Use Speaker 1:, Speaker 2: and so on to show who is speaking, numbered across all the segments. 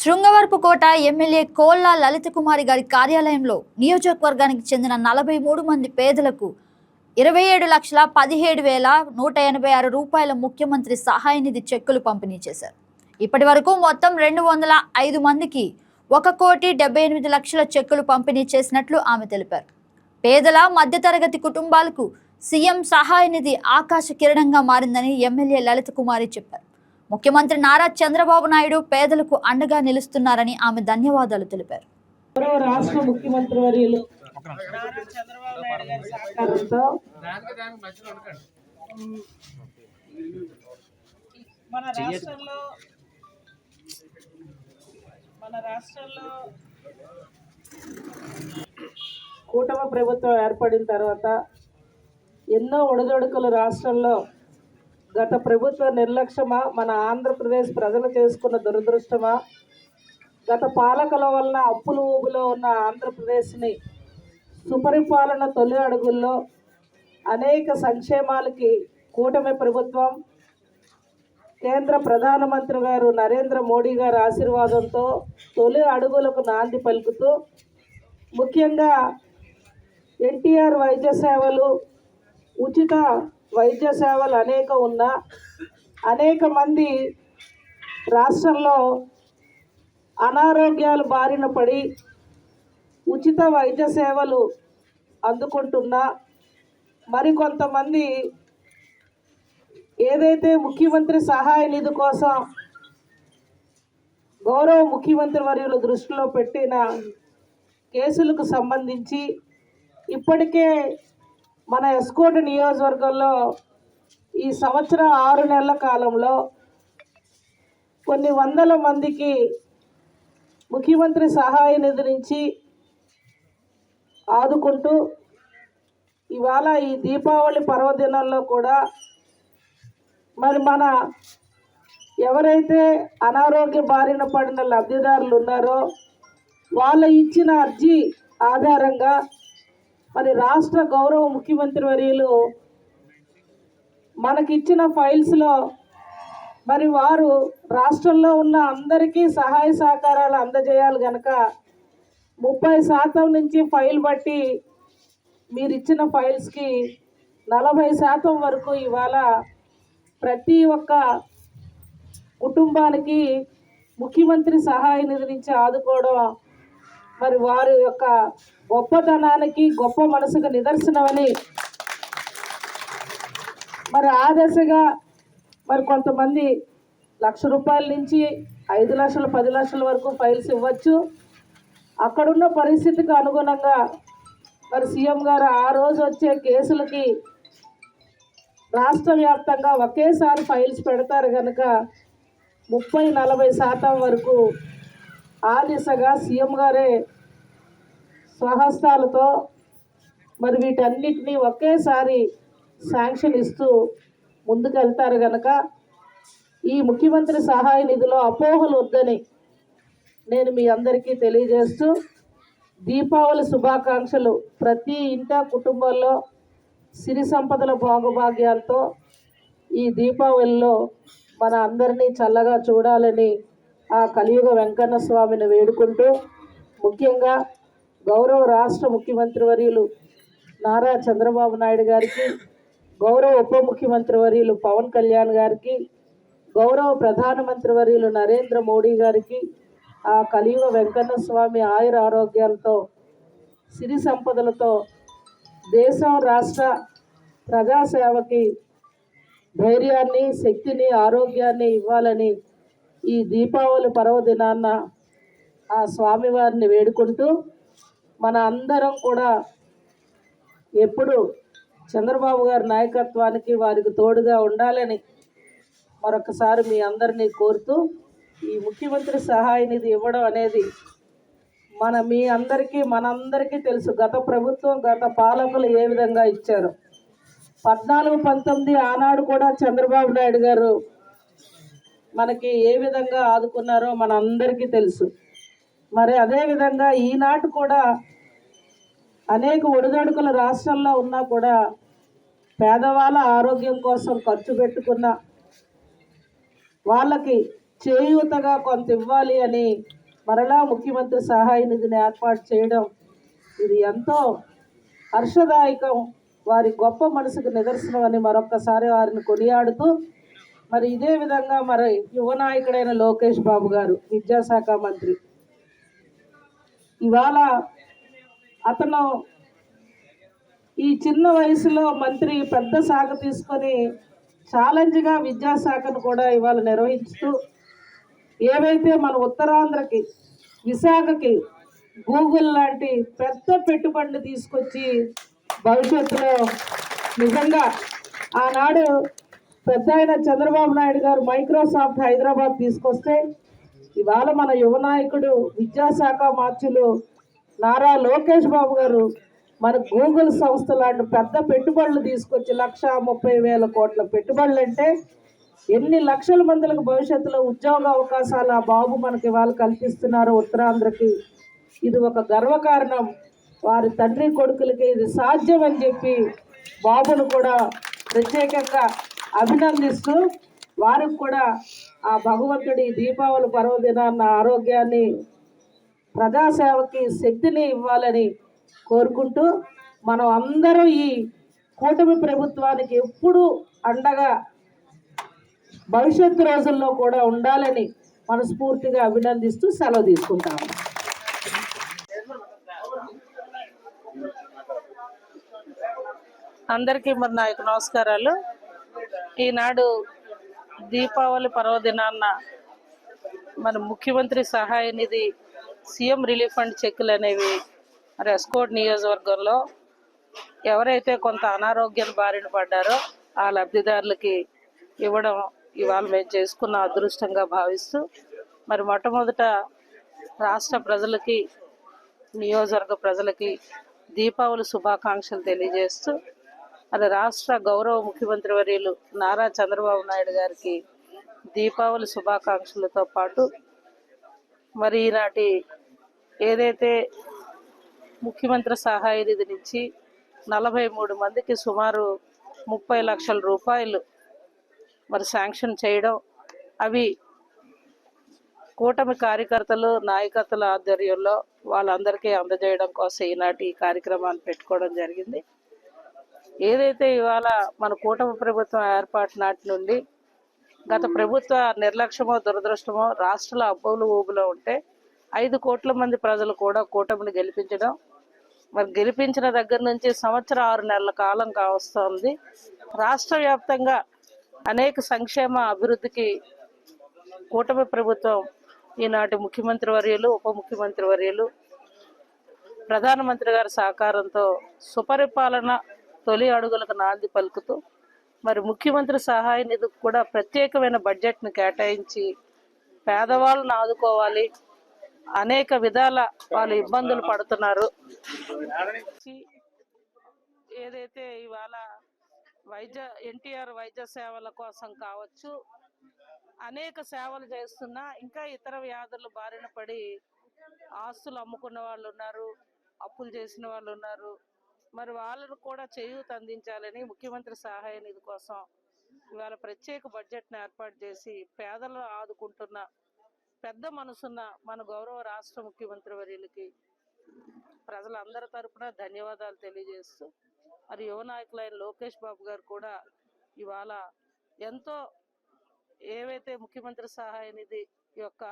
Speaker 1: శృంగవరపు కోట MLA Kolla లలిత కుమారి గారి కార్యాలయంలో నియోజకవర్గానికి చెందిన నలభై మూడు మంది పేదలకు ఇరవై ఏడు లక్షల పదిహేడు వేల నూట ఎనభై ఆరు రూపాయల ముఖ్యమంత్రి సహాయ నిధి చెక్కులు పంపిణీ చేశారు. ఇప్పటి వరకు మొత్తం రెండు వందల ఐదు మందికి ఒక కోటి డెబ్బై ఎనిమిది లక్షల చెక్కులు పంపిణీ చేసినట్లు ఆమె తెలిపారు. పేదల మధ్యతరగతి కుటుంబాలకు సీఎం సహాయ నిధి ఆకాశ కిరణంగా మారిందని ఎమ్మెల్యే లలిత కుమారి చెప్పారు. ముఖ్యమంత్రి నారా చంద్రబాబు నాయుడు పేదలకు అండగా నిలుస్తున్నారని ఆమె ధన్యవాదాలు తెలిపారు.
Speaker 2: రాష్ట్ర ముఖ్యమంత్రి వర్యులు మన రాష్ట్రంలో మన రాష్ట్రంలో కూటమి ప్రభుత్వం ఏర్పడిన తర్వాత ఎన్నో ఒడిదొడుకులు రాష్ట్రంలో గత ప్రభుత్వ నిర్లక్ష్యమా? మన ఆంధ్రప్రదేశ్ ప్రజలు చేసుకున్న దురదృష్టమా? గత పాలకుల వలన అప్పులు ఊబిలో ఉన్న ఆంధ్రప్రదేశ్ని సుపరిపాలన తొలి అడుగుల్లో అనేక సంక్షేమాలకి కూటమి ప్రభుత్వం కేంద్ర ప్రధానమంత్రి గారు నరేంద్ర మోడీ గారి ఆశీర్వాదంతో తొలి అడుగులకు నాంది పలుకుతూ ముఖ్యంగా ఎన్టీఆర్ వైద్య సేవలు ఉచిత వైద్య సేవలు అనేక ఉన్నా అనేక మంది రాష్ట్రంలో అనారోగ్యాలు బారిన పడి ఉచిత వైద్య సేవలు అందుకుంటున్నా మరికొంతమంది ఏదైతే ముఖ్యమంత్రి సహాయ నిధి కోసం గౌరవ ముఖ్యమంత్రి వర్యుల దృష్టిలో పెట్టిన కేసులకు సంబంధించి ఇప్పటికే మన ఎస్కోటి నియోజకవర్గంలో ఈ సంవత్సరం ఆరు నెలల కాలంలో కొన్ని వందల మందికి ముఖ్యమంత్రి సహాయ నిధి నుంచి ఆదుకుంటూ ఇవాళ ఈ దీపావళి పర్వదినాల్లో కూడా మరి మన ఎవరైతే అనారోగ్య బారిన పడిన లబ్ధిదారులు ఉన్నారో వాళ్ళ ఇచ్చిన అర్జీ ఆధారంగా మరి రాష్ట్ర గౌరవ ముఖ్యమంత్రి వర్యులు మనకిచ్చిన ఫైల్స్లో మరి వారు రాష్ట్రంలో ఉన్న అందరికీ సహాయ సహకారాలు అందజేయాలి గనక ముప్పై శాతం నుంచి ఫైల్ బట్టి మీరు ఇచ్చిన ఫైల్స్కి నలభై శాతం వరకు ఇవాళ ప్రతి ఒక్క కుటుంబానికి ముఖ్యమంత్రి సహాయ నిధి నుంచి ఆదుకోవడం మరి వారి యొక్క గొప్పతనానికి గొప్ప మనసుకు నిదర్శనమని మరి ఆ దశగా మరి కొంతమంది లక్ష రూపాయల నుంచి ఐదు లక్షలు పది లక్షల వరకు ఫైల్స్ ఇవ్వచ్చు. అక్కడున్న పరిస్థితికి అనుగుణంగా మరి సీఎం గారు ఆ రోజు వచ్చే కేసులకి రాష్ట్ర వ్యాప్తంగా ఒకేసారి ఫైల్స్ పెడతారు కనుక ముప్పై నలభై శాతం వరకు ఆ దిశగా సీఎం గారే స్వహస్తాలతో మరి వీటన్నిటినీ ఒకేసారి శాంక్షన్ ఇస్తూ ముందుకెళ్తారు కనుక ఈ ముఖ్యమంత్రి సహాయ నిధిలో అపోహలు వద్దని నేను మీ అందరికీ తెలియజేస్తూ దీపావళి శుభాకాంక్షలు ప్రతి ఇంట కుటుంబంలో సిరి సంపదల భాగభాగ్యాలతో ఈ దీపావళిలో మన అందరినీ చల్లగా చూడాలని ఆ కలియుగ వెంకన్న స్వామిని వేడుకుంటూ ముఖ్యంగా గౌరవ రాష్ట్ర ముఖ్యమంత్రి వర్యులు నారా చంద్రబాబు నాయుడు గారికి గౌరవ ఉప ముఖ్యమంత్రి వర్యులు పవన్ కళ్యాణ్ గారికి గౌరవ ప్రధానమంత్రి వర్యులు నరేంద్ర మోడీ గారికి ఆ కలియుగ వెంకన్న స్వామి ఆయుర ఆరోగ్యాలతో సిరి సంపదలతో దేశం రాష్ట్ర ప్రజాసేవకి ధైర్యాన్ని శక్తిని ఆరోగ్యాన్ని ఇవ్వాలని ఈ దీపావళి పర్వదినాన్న ఆ స్వామివారిని వేడుకుంటూ మన అందరం కూడా ఎప్పుడు చంద్రబాబు గారి నాయకత్వానికి వారికి తోడుగా ఉండాలని మరొకసారి మీ అందరినీ కోరుతూ ఈ ముఖ్యమంత్రి సహాయ నిధి ఇవ్వడం అనేది మన మీ అందరికీ మనందరికీ తెలుసు. గత ప్రభుత్వం గత పాలకులు ఏ విధంగా ఇచ్చారు? పద్నాలుగు పంతొమ్మిది ఆనాడు కూడా చంద్రబాబు నాయుడు గారు మనకి ఏ విధంగా ఆదుకున్నారో మన అందరికీ తెలుసు. మరి అదేవిధంగా ఈనాటి కూడా అనేక ఒడిదడుకుల రాష్ట్రంలో ఉన్నా కూడా పేదవాళ్ళ ఆరోగ్యం కోసం ఖర్చు పెట్టుకున్న వాళ్ళకి
Speaker 3: చేయూతగా కొంత ఇవ్వాలి అని మరలా ముఖ్యమంత్రి సహాయ నిధిని ఏర్పాటు చేయడం ఇది ఎంతో హర్షదాయకం. వారి గొప్ప మనసుకు నిదర్శనం అని మరొక్కసారి వారిని కొనియాడుతూ మరి ఇదే విధంగా మరి యువ నాయకుడైన లోకేష్ బాబు గారు విద్యాశాఖ మంత్రి. ఇవాళ అతను ఈ చిన్న వయసులో మంత్రి పెద్ద శాఖ తీసుకొని ఛాలెంజ్గా విద్యాశాఖను కూడా ఇవాళ నిర్వహిస్తూ ఏవైతే మన ఉత్తరాంధ్రకి విశాఖకి గూగుల్ లాంటి పెద్ద పెట్టుబడులు తీసుకొచ్చి భవిష్యత్తులో నిజంగా ఆనాడు పెద్ద అయిన చంద్రబాబు నాయుడు గారు మైక్రోసాఫ్ట్ హైదరాబాద్ తీసుకొస్తే ఇవాళ మన యువ నాయకుడు విద్యాశాఖ మార్చులు నారా లోకేష్ బాబు గారు మన గూగుల్ సంస్థ లాంటి పెద్ద పెట్టుబడులు తీసుకొచ్చి లక్ష ముప్పై వేల కోట్ల పెట్టుబడులు అంటే ఎన్ని లక్షల మందిలకు భవిష్యత్తులో ఉద్యోగ అవకాశాలు ఆ బాబు మనకి ఇవాళ కల్పిస్తున్నారు ఉత్తరాంధ్రకి. ఇది ఒక గర్వకారణం. వారి తండ్రి కొడుకులకి ఇది సాధ్యం అని చెప్పి బాబును కూడా ప్రత్యేకంగా అభినందిస్తూ వారికి కూడా ఆ భగవంతుడి దీపావళి పర్వదినాన్న ఆరోగ్యాన్ని ప్రజాసేవకి శక్తిని ఇవ్వాలని కోరుకుంటూ మనం అందరూ ఈ కూటమి ప్రభుత్వానికి ఎప్పుడూ అండగా భవిష్యత్తు రోజుల్లో కూడా ఉండాలని మనస్ఫూర్తిగా అభినందిస్తూ సెలవు తీసుకుంటాము
Speaker 2: అందరికీ మరి నా యొక్క నమస్కారాలు. ఈనాడు దీపావళి పర్వదినాన్న మన ముఖ్యమంత్రి సహాయ నిధి సీఎం రిలీఫ్ ఫండ్ చెక్కులు అనేవి మరి ఎస్కోట్ నియోజకవర్గంలో ఎవరైతే కొంత అనారోగ్యం బారిన పడ్డారో ఆ లబ్ధిదారులకి ఇవ్వడం ఇవాళ మేము చేసుకున్న అదృష్టంగా భావిస్తూ మరి మొట్టమొదట రాష్ట్ర ప్రజలకి నియోజకవర్గ ప్రజలకి దీపావళి శుభాకాంక్షలు తెలియజేస్తూ అది రాష్ట్ర గౌరవ ముఖ్యమంత్రి వర్యులు నారా చంద్రబాబు నాయుడు గారికి దీపావళి శుభాకాంక్షలతో పాటు మరి ఈనాటి ఏదైతే ముఖ్యమంత్రి సహాయ నిధి నుంచి నలభై మూడు మందికి సుమారు ముప్పై లక్షల రూపాయలు మరి శాంక్షన్ చేయడం అవి కూటమి కార్యకర్తలు నాయకత్వల ఆధ్వర్యంలో వాళ్ళందరికీ అందజేయడం కోసం ఈనాటి ఈ కార్యక్రమాన్ని పెట్టుకోవడం జరిగింది. ఏదైతే ఇవాళ మన కూటమి ప్రభుత్వం ఏర్పాటు నాటి నుండి గత ప్రభుత్వ నిర్లక్ష్యమో దురదృష్టమో రాష్ట్రాల అబ్బోలు ఊబులో ఉంటే ఐదు కోట్ల మంది ప్రజలు కూడా కూటమిని గెలిపించడం. మరి గెలిపించిన దగ్గర నుంచి సంవత్సరం ఆరు నెలల కాలం కావస్తోంది. రాష్ట్ర వ్యాప్తంగా అనేక సంక్షేమ అభివృద్ధికి కూటమి ప్రభుత్వం ఈనాటి ముఖ్యమంత్రి వర్యులు ఉప ముఖ్యమంత్రి వర్యులు ప్రధానమంత్రి గారి సహకారంతో సుపరిపాలన తొలి అడుగులకు నాంది పలుకుతూ మరి ముఖ్యమంత్రి సహాయ నిధికి కూడా ప్రత్యేకమైన బడ్జెట్ను కేటాయించి పేదవాళ్ళను ఆదుకోవాలి అనేక విధాల వాళ్ళు ఇబ్బందులు పడుతున్నారు. ఏదైతే ఇవాళ వైద్య ఎన్టీఆర్ వైద్య సేవల కోసం కావచ్చు అనేక సేవలు చేస్తున్నా ఇంకా ఇతర వ్యాధులు బారిన పడి ఆస్తులు అమ్ముకున్న వాళ్ళు ఉన్నారు అప్పులు చేసిన వాళ్ళు ఉన్నారు. మరి వాళ్ళను కూడా చేయూత అందించాలని ముఖ్యమంత్రి సహాయ నిధి కోసం ఇవాళ ప్రత్యేక బడ్జెట్ను ఏర్పాటు చేసి పేదలను ఆదుకుంటున్న పెద్ద మనసున్న మన గౌరవ రాష్ట్ర ముఖ్యమంత్రి వర్యులకి ప్రజలందరి తరపున ధన్యవాదాలు తెలియజేస్తూ మరి యువ నాయకులైన లోకేష్ బాబు గారు కూడా ఇవాళ ఎంతో ఏవైతే ముఖ్యమంత్రి సహాయ నిధి యొక్క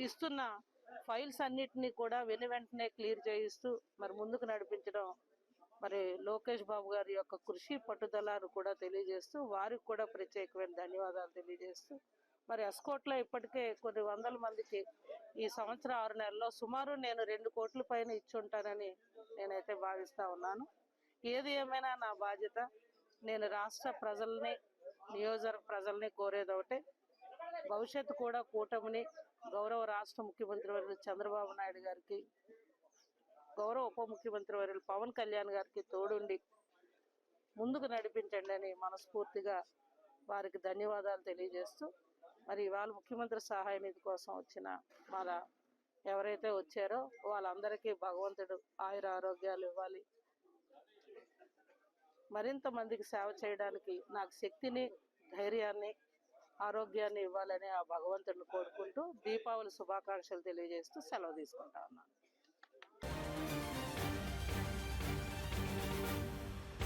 Speaker 2: ఇస్తున్న ఫైల్స్ అన్నిటినీ కూడా వెను వెంటనే క్లియర్ చేయిస్తూ మరి ముందుకు నడిపించడం మరి లోకేష్ బాబు గారి యొక్క కృషి పట్టుదలను కూడా తెలియజేస్తూ వారికి కూడా ప్రత్యేకమైన ధన్యవాదాలు తెలియజేస్తూ మరి ఎస్కోట్లో ఇప్పటికే కొన్ని వందల మందికి ఈ సంవత్సరం ఆరు నెలల్లో సుమారు నేను రెండు కోట్ల పైన ఇచ్చి ఉంటానని నేనైతే భావిస్తా ఉన్నాను. ఏది ఏమైనా నా బాధ్యత నేను రాష్ట్ర ప్రజల్ని నియోజక ప్రజల్ని కోరేది ఒకటే. భవిష్యత్తు కూడా కూటమిని గౌరవ రాష్ట్ర ముఖ్యమంత్రి వర్యులు చంద్రబాబు నాయుడు గారికి గౌరవ ఉప ముఖ్యమంత్రి వర్యులు పవన్ కళ్యాణ్ గారికి తోడుండి ముందుకు నడిపించండి అని మనస్ఫూర్తిగా వారికి ధన్యవాదాలు తెలియజేస్తూ మరి ఇవాళ ముఖ్యమంత్రి సహాయ నిధి కోసం వచ్చిన మన ఎవరైతే వచ్చారో వాళ్ళందరికీ భగవంతుడు ఆయుర ఆరోగ్యాలు ఇవ్వాలి. మరింత మందికి సేవ చేయడానికి నాకు శక్తిని ధైర్యాన్ని ఆరోగ్యాన్ని ఇవ్వాలని ఆ భగవంతుడిని కోరుకుంటూ దీపావళి శుభాకాంక్షలు తెలియజేస్తూ సెలవు తీసుకుంటా ఉన్నాను.